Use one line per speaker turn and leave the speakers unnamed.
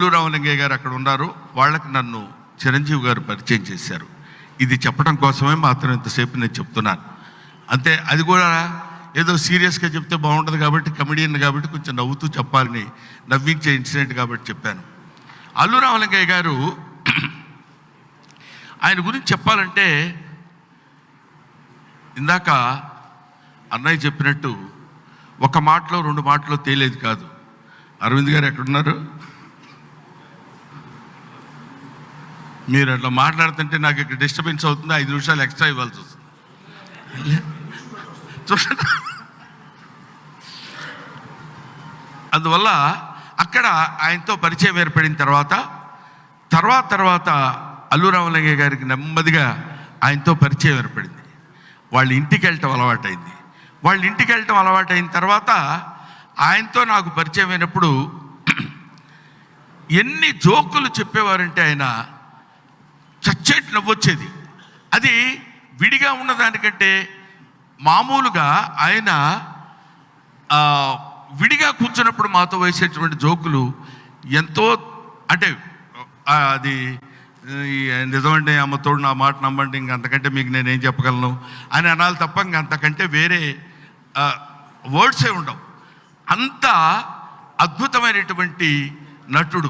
అల్లు రామలింగయ్య గారు అక్కడ ఉన్నారు. వాళ్ళకి నన్ను చిరంజీవి గారు పరిచయం చేశారు. ఇది చెప్పడం కోసమే మాత్రం ఇంతసేపు నేను చెప్తున్నాను. అంతే అది కూడా ఏదో సీరియస్గా చెప్తే బాగుంటుంది కాబట్టి కమెడియన్ కాబట్టి కొంచెం నవ్వుతూ చెప్పాలని నవ్వించే ఇన్సిడెంట్ కాబట్టి చెప్పాను. అల్లు రామలింగయ్య గారు ఆయన గురించి చెప్పాలంటే ఇందాక అన్నయ్య చెప్పినట్టు ఒక మాటలో రెండు మాటలో తేలేదు కాదు. అరవింద్ గారు ఎక్కడున్నారు? మీరు అట్లా మాట్లాడుతుంటే నాకు ఇక్కడ డిస్టర్బెన్స్ అవుతుంది. ఐదు నిమిషాలు ఎక్స్ట్రా ఇవ్వాల్సి వస్తుంది. చూడండి. అందువల్ల అక్కడ ఆయనతో పరిచయం ఏర్పడిన తర్వాత తర్వాత తర్వాత అల్లు రామలింగయ్య గారికి నెమ్మదిగా ఆయనతో పరిచయం ఏర్పడింది. వాళ్ళ ఇంటికి వెళ్ళటం అలవాటైంది. వాళ్ళ ఇంటికి వెళ్ళటం అలవాటైన తర్వాత ఆయనతో నాకు పరిచయం అయినప్పుడు ఎన్ని జోకులు చెప్పేవారంటే ఆయన చచ్చేటి నవ్వొచ్చేది. అది విడిగా ఉన్నదానికంటే మామూలుగా ఆయన విడిగా కూర్చున్నప్పుడు మాతో వేసేటువంటి జోకులు ఎంతో అంటే అది నిజమండి అమ్మతోడు నా మాట నమ్మండి ఇంక అంతకంటే మీకు నేనేం చెప్పగలను అని అనాలి తప్ప ఇంక అంతకంటే వేరే వర్డ్సే ఉండవు. అంత అద్భుతమైనటువంటి నటుడు.